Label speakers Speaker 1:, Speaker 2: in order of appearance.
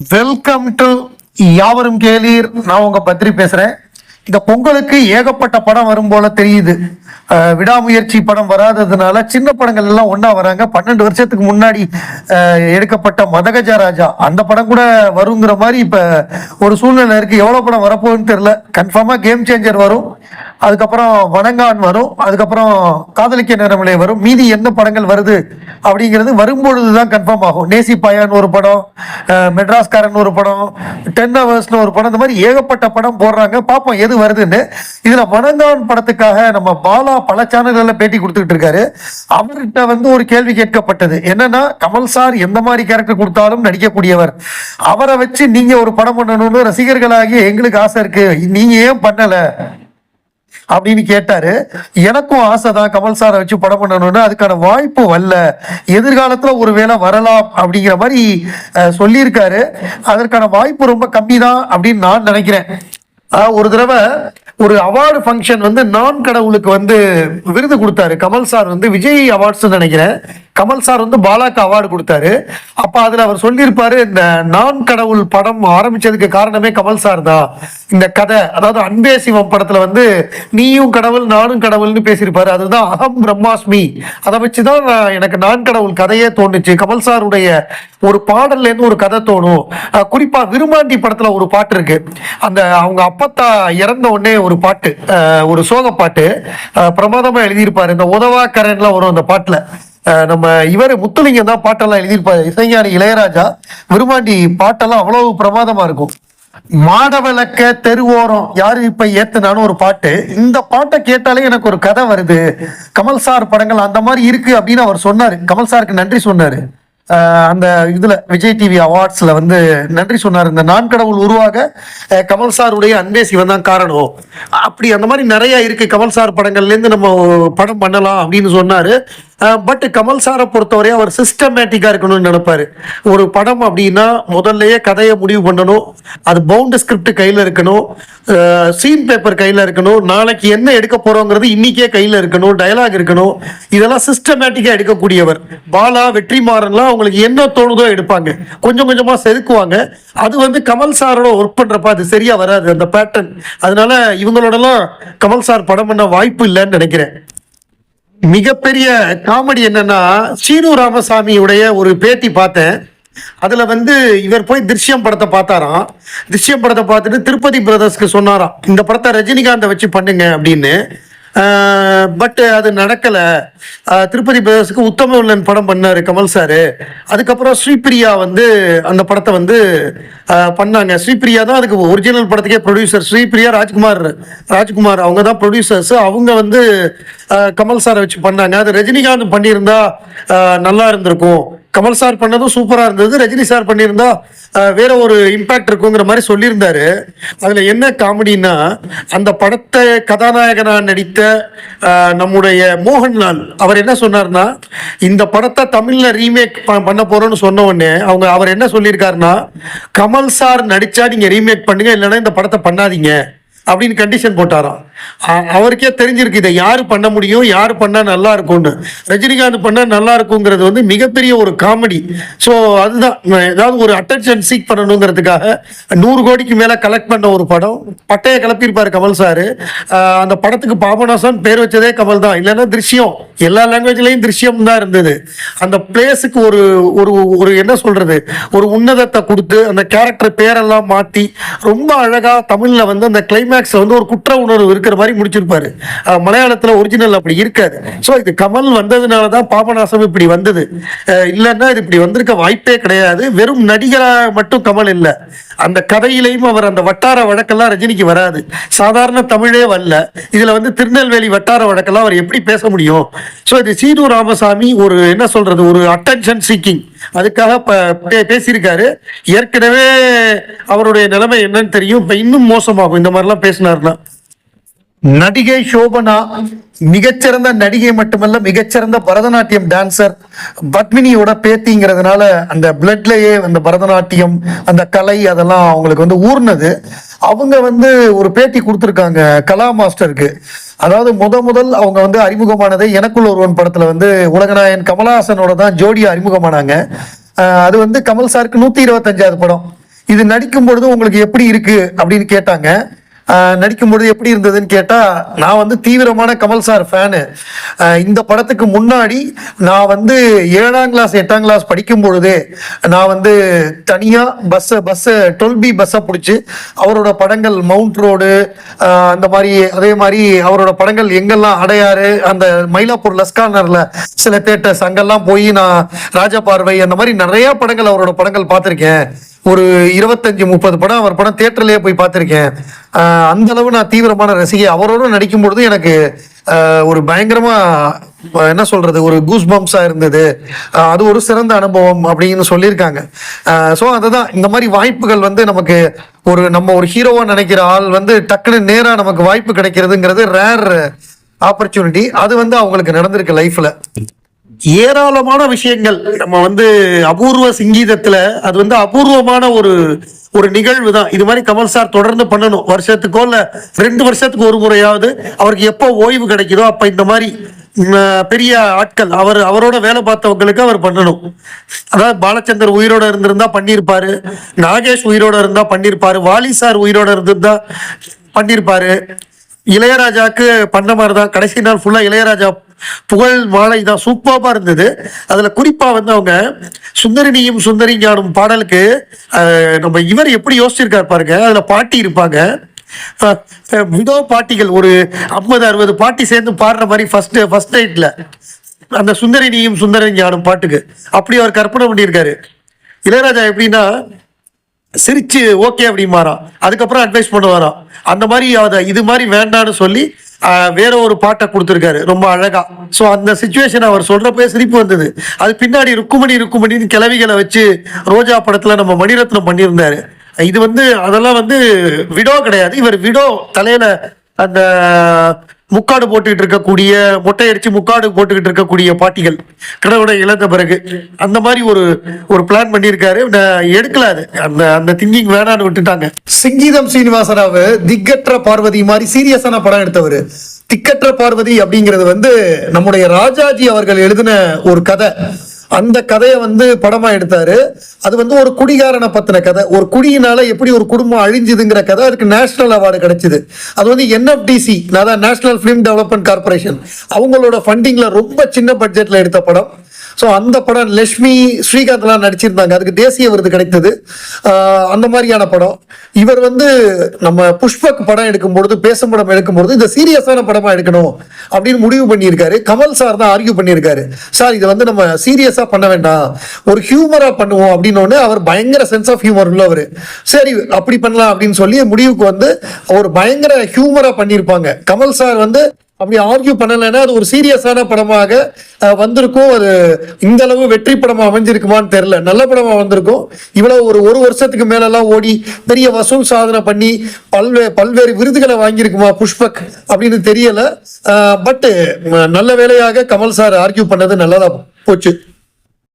Speaker 1: Welcome to யாவரும் கேளீர். நான் உங்க பத்ரி பேசுறேன். இந்த பொங்கலுக்கு ஏகப்பட்ட படம் வரும் போல தெரியுது. விடாமுயற்சி படம் வராததுனால சின்ன படங்கள் எல்லாம் ஒண்ணா வராங்க. பன்னெண்டு வருஷத்துக்கு முன்னாடி எடுக்கப்பட்ட மதகஜ ராஜா அந்த படம் கூட வருங்கிற மாதிரி இப்ப ஒரு சூழ்நிலை இருக்கு. எவ்வளவு படம் வரப்போகுதுன்னு தெரியல. கன்ஃபார்மா கேம் சேஞ்சர் வரும். அதுக்கப்புறம் வணங்கான் வரும். அதுக்கப்புறம் காதலிக்க நேரமில்லை வரும். மீதி என்ன படங்கள் வருது அப்படிங்கிறது வரும்பொழுது தான் கன்ஃபார்ம் ஆகும். நேசி பாயான்னு ஒரு படம் மெட்ராஸ்காரன் ஒரு படம் டென் ஹவர்ஸ்னு ஒரு படம் இந்த மாதிரி ஏகப்பட்ட படம் போடுறாங்க. பார்ப்போம் எது வருதுன்னு. இதில் வணங்கான் படத்துக்காக நம்ம பாலா பல சேனல்களில் பேட்டி கொடுத்துக்கிட்டு இருக்காரு. அவர்கிட்ட வந்து ஒரு கேள்வி கேட்கப்பட்டது. என்னன்னா கமல் சார் எந்த மாதிரி கேரக்டர் கொடுத்தாலும் நடிக்கக்கூடியவர். அவரை வச்சு நீங்க ஒரு படம் பண்ணணும்னு ரசிகர்களாகி எங்களுக்கு ஆசை இருக்கு. நீங்க ஏன் பண்ணலை? அப்படின்னு கேட்டாரு. எனக்கும் ஆசை தான் கமல் சாரை வச்சு படம் பண்ணணும்னு. அதுக்கான வாய்ப்பு வரல. எதிர்காலத்துல ஒருவேளை வரலாம் அப்படிங்கிற மாதிரி அஹ், சொல்லியிருக்காரு. அதற்கான வாய்ப்பு ரொம்ப கம்மி தான் அப்படின்னு நான் நினைக்கிறேன். ஒரு தடவை ஒரு அவார்டு ஃபங்க்ஷன் வந்து நான் கடவுளுக்கு வந்து விருது கொடுத்தாரு. கமல் சார் வந்து விஜய் அவார்ட்ஸ் நினைக்கிறேன். கமல் சார் வந்து பாலாக்கு அவார்டு கொடுத்தாரு. அப்போ அதில் அவர் சொல்லியிருப்பாரு இந்த நான் கடவுள் படம் ஆரம்பிச்சதுக்கு காரணமே கமல் சார் தான். இந்த கதை அதாவது அன்பே சிவம் படத்தில் வந்து நீயும் கடவுள் நானும் கடவுள்னு பேசியிருப்பாரு. அதுதான் அகம் பிரம்மாஸ்மி. அதை வச்சு நான் எனக்கு நான் கடவுள் கதையே தோணுச்சு. கமல் சாருடைய ஒரு பாடல்லேருந்து ஒரு கதை தோணும். குறிப்பாக விருமாண்டி படத்தில் ஒரு பாட்டு இருக்கு. அந்த அவங்க அப்பத்தா இறந்த உடனே ஒரு பாட்டு ஒரு சோக பாட்டு பிரமாதமாக பிரமாதமா எழுதியிருப்பாரு. இந்த உதவாக்கரன்லாம் வரும் அந்த பாட்டுல. நம்ம இவர் முத்துலிங்கம் தான் பாட்டெல்லாம் எழுதியிருப்பாரு. இசைஞானி இளையராஜா விருமாண்டி பாட்டெல்லாம் அவ்வளவு பிரமாதமா இருக்கும். மாடவிளக்க தெருவோரம் யாரு இப்ப ஏத்துனான்னு ஒரு பாட்டு. இந்த பாட்டை கேட்டாலே எனக்கு ஒரு கதை வருது. கமல் சார் படங்கள் அந்த மாதிரி இருக்கு அப்படின்னு அவர் சொன்னாரு. கமல் சாருக்கு நன்றி சொன்னாரு. அந்த இதுல விஜய் டிவி அவார்ட்ஸ்ல வந்து நன்றி சொன்னார். இந்த நான் கடவுள் உருவாக அஹ் கமல் சாருடைய அன்பே சிவன் தான் காரணம். அப்படி அந்த மாதிரி நிறைய இருக்கு. கமல் சார் படங்கள்ல இருந்து நம்ம படம் பண்ணலாம் அப்படின்னு சொன்னாரு. பட் கமல் சாரை பொறுத்தவரை அவர் சிஸ்டமேட்டிக்காக இருக்கணும்னு நினைப்பாரு. ஒரு படம் அப்படின்னா முதல்லயே கதையை முடிவு பண்ணணும். அது பவுண்ட் ஸ்கிரிப்ட் கையில் இருக்கணும். சீன் பேப்பர் கையில் இருக்கணும். நாளைக்கு என்ன எடுக்க போறோங்கிறது இன்றைக்கே கையில் இருக்கணும். டயலாக் இருக்கணும். இதெல்லாம் சிஸ்டமேட்டிக்காக எடுக்கக்கூடியவர். பாலா வெற்றிமாறன்லாம் அவங்களுக்கு என்ன தோணுதோ எடுப்பாங்க. கொஞ்சம் கொஞ்சமாக செதுக்குவாங்க. அது வந்து கமல் சாரோட ஒர்க் பண்ணுறப்ப அது சரியாக வராது அந்த பேட்டர்ன் அதனால இவங்களோடலாம் கமல் சார் படம் பண்ண வாய்ப்பு இல்லைன்னு நினைக்கிறேன். மிகப்பெரிய காமெடி என்னன்னா சீனு ராமசாமியுடைய ஒரு பேட்டி பார்த்தேன். அதுல வந்து இவர் போய் திருஷ்யம் படத்தை பார்த்தாராம். திருஷ்யம் படத்தை பார்த்துட்டு திருப்பதி பிரதர்ஸ்க்கு சொன்னாராம். இந்த படத்தை ரஜினிகாந்தை வச்சு பண்ணுங்க அப்படின்னு. பட் அது நடக்கலை. திருப்பதி பிரதர்ஸுக்கு உத்தமவில்லன் படம் பண்ணார் கமல் சார். அதுக்கப்புறம் ஸ்ரீபிரியா வந்து அந்த படத்தை வந்து பண்ணாங்க. ஸ்ரீபிரியா தான் அதுக்கு ஒரிஜினல் படத்துக்கே ப்ரொடியூசர் ஸ்ரீபிரியா ராஜ்குமார் ராஜ்குமார். அவங்க தான் ப்ரொடியூசர்ஸ் அவங்க வந்து கமல் சாரை வச்சு பண்ணாங்க. அது ரஜினிகாந்த் பண்ணியிருந்தா நல்லா இருந்திருக்கும். கமல் சார் பண்ணதும் சூப்பராக இருந்தது. ரஜினி சார் பண்ணியிருந்தா வேற ஒரு இம்பேக்ட் இருக்குங்கிற மாதிரி சொல்லியிருந்தாரு. அதில் என்ன காமெடின்னா அந்த படத்தை கதாநாயகனாக நடித்த நம்முடைய மோகன்லால் அவர் என்ன சொன்னார்னா இந்த படத்தை தமிழில் ரீமேக் பண்ண போகிறோன்னு சொன்ன உடனே அவங்க அவர் என்ன சொல்லியிருக்காருன்னா கமல் சார் நடித்தா நீங்கள் ரீமேக் பண்ணுங்க இல்லைன்னா இந்த படத்தை பண்ணாதீங்க. அப்படின்னு கண்டிஷன் போட்டாராம். அவருக்கே தெரிஞ்சிருக்கு இதை யாரு பண்ண முடியும் யாரு பண்ணா நல்லா இருக்கும்னு. ரஜினிகாந்த் பண்ணா நல்லா இருக்குங்கிறது வந்து மிகப்பெரிய ஒரு காமெடி ஸோ அதுதான் ஏதாவது ஒரு அட்டென்ஷன் சீக் பண்ணணுங்கிறதுக்காக நூறு கோடிக்கு மேல கலெக்ட் பண்ண ஒரு படம். பட்டையை கிளப்பியிருப்பாரு கமல் சார். அந்த படத்துக்கு பாபநாசன் பேர் வச்சதே கமல் தான். இல்லைன்னா திருஷ்யம். எல்லா லாங்குவேஜ்லயும் திருஷ்யம் தான் இருந்தது. அந்த பிளேஸுக்கு ஒரு ஒரு ஒரு என்ன சொல்றது? ஒரு உன்னதத்தை கொடுத்து அந்த கேரக்டர் பேரெல்லாம் மாத்தி ரொம்ப அழகா தமிழ்ல வந்து அந்த கிளைமேக்ஸ் வந்து ஒரு குற்ற உணர்வு இருக்கிற மாதிரி முடிச்சிருப்பாரு. மலையாளத்தில் மலையாளத்துல ஒரிஜினல் அப்படி இருக்காது. ஸோ இது கமல் வந்ததுனால தான் பாபநாசம் இப்படி வந்தது. இல்லைன்னா இது இப்படி வந்திருக்க வாய்ப்பே கிடையாது. வெறும் நடிகராக மட்டும் கமல் இல்லை. அந்த கதையிலையும் அவர் அந்த வட்டார வழக்கெல்லாம் ரஜினிக்கு வராது. சாதாரண தமிழே வரல. இதுல வந்து திருநெல்வேலி வட்டார வழக்கெல்லாம் அவர் எப்படி பேச முடியும்? ஸோ இது சீனு ராமசாமி ஒரு என்ன சொல்றது ஒரு அட்டென்ஷன் சீக்கிங் அதுக்காக பேசியிருக்காரு. ஏற்கனவே அவருடைய நிலைமை என்னன்னு தெரியும். இப்போ இன்னும் மோசமாகும். இந்த மாதிரிலாம் பேசினார்னா? நடிகை சோபனா மிகச்சிறந்த நடிகை மட்டுமல்ல மிகச்சிறந்த பரதநாட்டியம் டான்சர் பத்மினியோட பேத்திங்கிறதுனால அந்த பிளட்லயே அந்த பரதநாட்டியம் அந்த கலை அதெல்லாம் அவங்களுக்கு வந்து ஊர்னது. அவங்க வந்து ஒரு பேட்டி கொடுத்துருக்காங்க கலா மாஸ்டருக்கு. அதாவது முத முதல் அவங்க வந்து அறிமுகமானது எனக்குள்ள ஒருவன் படத்துல வந்து உலகநாயன் கமலஹாசனோட தான் ஜோடியா அறிமுகமானாங்க. அது வந்து கமல் சாருக்கு நூத்தி இருபத்தஞ்சாவது படம். இது நடிக்கும் பொழுது உங்களுக்கு எப்படி இருக்கு அப்படின்னு கேட்டாங்க. நடிக்கும்பொழுது எப்படி இருந்ததுன்னு கேட்டால் நான் வந்து தீவிரமான கமல் சார் ஃபேனு. இந்த படத்துக்கு முன்னாடி நான் வந்து ஏழாம் கிளாஸ் எட்டாம் கிளாஸ் படிக்கும் பொழுது நான் வந்து தனியாக பஸ்ஸை பஸ்ஸை டுவெல் பி பஸ்ஸை பிடிச்சி அவரோட படங்கள் மவுண்ட் ரோடு அந்த மாதிரி அதே மாதிரி அவரோட படங்கள் எங்கெல்லாம் அடையாறு அந்த மயிலாப்பூர் லஸ்கார்னரில் சில தேட்டர்ஸ் அங்கெல்லாம் போய் நான் ராஜா பார்வை அந்த மாதிரி நிறையா படங்கள் அவரோட படங்கள் பார்த்துருக்கேன். ஒரு இருபத்தஞ்சு முப்பது படம் அவர் படம் தேட்டர்லேயே போய் பார்த்துருக்கேன். அந்த அளவு நான் தீவிரமான ரசிகை அவரோட நடிக்கும் பொழுது எனக்கு ஒரு பயங்கரமா என்ன சொல்றது ஒரு கூஸ் பம்ப்ஸா இருந்தது அது ஒரு சிறந்த அனுபவம் அப்படின்னு சொல்லியிருக்காங்க. ஸோ அதுதான். இந்த மாதிரி வாய்ப்புகள் வந்து நமக்கு ஒரு நம்ம ஒரு ஹீரோவா நினைக்கிற ஆள் வந்து டக்குன்னு நேரா நமக்கு வாய்ப்பு கிடைக்கிறதுங்கிறது ரேர் ஆப்பர்ச்சுனிட்டி அது வந்து அவங்களுக்கு நடந்திருக்கு லைஃப்ல ஏராளமான விஷயங்கள். நம்ம வந்து அபூர்வ சங்கீதத்துல அது வந்து அபூர்வமான ஒரு ஒரு நிகழ்வு தான். இது மாதிரி கமல் சார் தொடர்ந்து பண்ணணும். வருஷத்துக்கோ இல்ல ரெண்டு வருஷத்துக்கு ஒரு முறையாவது அவருக்கு எப்போ ஓய்வு கிடைக்குதோ அப்ப இந்த மாதிரி பெரிய ஆட்கள் அவர் அவரோட வேலை பார்த்தவங்களுக்கு அவர் பண்ணணும். அதாவது பாலச்சந்தர் உயிரோட இருந்திருந்தா பண்ணியிருப்பாரு நாகேஷ் உயிரோட இருந்தா பண்ணியிருப்பாரு வாலி சார் உயிரோட இருந்திருந்தா பண்ணியிருப்பாரு இளையராஜாக்கு பண்ண மாதிரி தான். கடைசி நாள் ஃபுல்லாக இளையராஜா புகழ் மாலை தான் சூப்பராக இருந்தது. அதில் குறிப்பாக வந்து அவங்க சுந்தரினியும் சுந்தரிஞானும் பாடலுக்கு நம்ம இவர் எப்படி யோசிச்சிருக்காரு பாருங்க. அதில் பாட்டி இருப்பாங்க. அஹ், விடோ பாட்டிகள் ஒரு ஐம்பது அறுபது பாட்டி சேர்ந்து பாடுற மாதிரி ஃபர்ஸ்ட் ஃபர்ஸ்ட் நைட்டில் அந்த சுந்தரினியும் சுந்தரிஞானும் பாட்டுக்கு. அப்படி அவர் கற்பனை பண்ணியிருக்காரு. இளையராஜா எப்படின்னா சிரிச்சு ஓகே அப்படிமாராம் அதுக்கப்புறம் அட்வைஸ் பண்ணுவாராம். அந்த மாதிரி அதை இது மாதிரி வேண்டான்னு சொல்லி வேற ஒரு பாட்டை கொடுத்துருக்காரு ரொம்ப அழகா. ஸோ அந்த சுச்சுவேஷன் அவர் சொல்றப்பே சிரிப்பு வந்தது. அது பின்னாடி ருக்குமணி ருக்குமணின்னு கிளவிகளை வச்சு ரோஜா படத்துல நம்ம மணிரத்னம் பண்ணியிருந்தாரு. இது வந்து அதெல்லாம் வந்து விடோ கிடையாது. இவர் விடோ தலையில அந்த முக்காடு போட்டுக்கிட்டு இருக்கக்கூடிய மொட்டை அடிச்சு முக்காடு போட்டுக்கிட்டு இருக்கக்கூடிய பாட்டிகள் கடவுளை இழந்த பிறகு அந்த மாதிரி ஒரு ஒரு பிளான் பண்ணியிருக்காரு. நான் எடுக்கல அது. அந்த அந்த திங்கிங் வேணான்னு விட்டுட்டாங்க. சிங்கீதம் சீனிவாசராவ் திக்கற்ற பார்வதி மாதிரி சீரியஸான படம் எடுத்தவர். திக்கற்ற பார்வதி அப்படிங்கிறது வந்து நம்முடைய ராஜாஜி அவர்கள் எழுதின ஒரு கதை. அந்த கதையை வந்து படமா எடுத்தாரு. அது வந்து ஒரு குடிகாரனை பத்தின கதை. ஒரு குடியினால எப்படி ஒரு குடும்பம் அழிஞ்சுதுங்கிற கதை அதுக்கு நேஷனல் அவார்டு கிடைச்சது. அது வந்து என்எஃப்டிசி அதான் நேஷனல் ஃபிலிம் டெவலப்மெண்ட் கார்பரேஷன் அவங்களோட ஃபண்டிங்ல ரொம்ப சின்ன பட்ஜெட்ல எடுத்த படம். ஸோ அந்த படம் லக்ஷ்மி ஸ்ரீகாந்த்லாம் நடிச்சிருந்தாங்க. அதுக்கு தேசிய விருது கிடைத்தது. அந்த மாதிரியான படம். இவர் வந்து நம்ம புஷ்பக் படம் எடுக்கும் பொழுது பேசும் படம் எடுக்கும் பொழுது இந்த சீரியஸான படமாக எடுக்கணும் அப்படின்னு முடிவு பண்ணியிருக்காரு. கமல் சார் தான் ஆர்கியூ பண்ணியிருக்காரு. சார் இதை வந்து நம்ம சீரியஸாக பண்ண வேண்டாம். ஒரு ஹியூமராக பண்ணுவோம் அப்படின்னு அவர் பயங்கர சென்ஸ் ஆஃப் ஹியூமர் உள்ளவர் சரி அப்படி பண்ணலாம் அப்படின்னு சொல்லி முடிவுக்கு வந்து ஒரு பயங்கர ஹியூமராக பண்ணியிருப்பாங்க. கமல் சார் வந்து அப்படி ஆர்கியூ பண்ணலைன்னா அது ஒரு சீரியஸான படமாக வந்திருக்கும். அது இந்த அளவு வெற்றி படமாக அமைஞ்சிருக்குமான்னு தெரில நல்ல படமாக வந்திருக்கும். இவ்வளோ ஒரு ஒரு வருஷத்துக்கு மேலெல்லாம் ஓடி பெரிய வசூல் சாதனை பண்ணி பல்வே பல்வேறு விருதுகளை வாங்கியிருக்குமா புஷ்பக் அப்படின்னு தெரியலை. பட்டு நல்ல வேலையாக கமல் சார் ஆர்கியூ பண்ணது நல்லதாக போச்சு.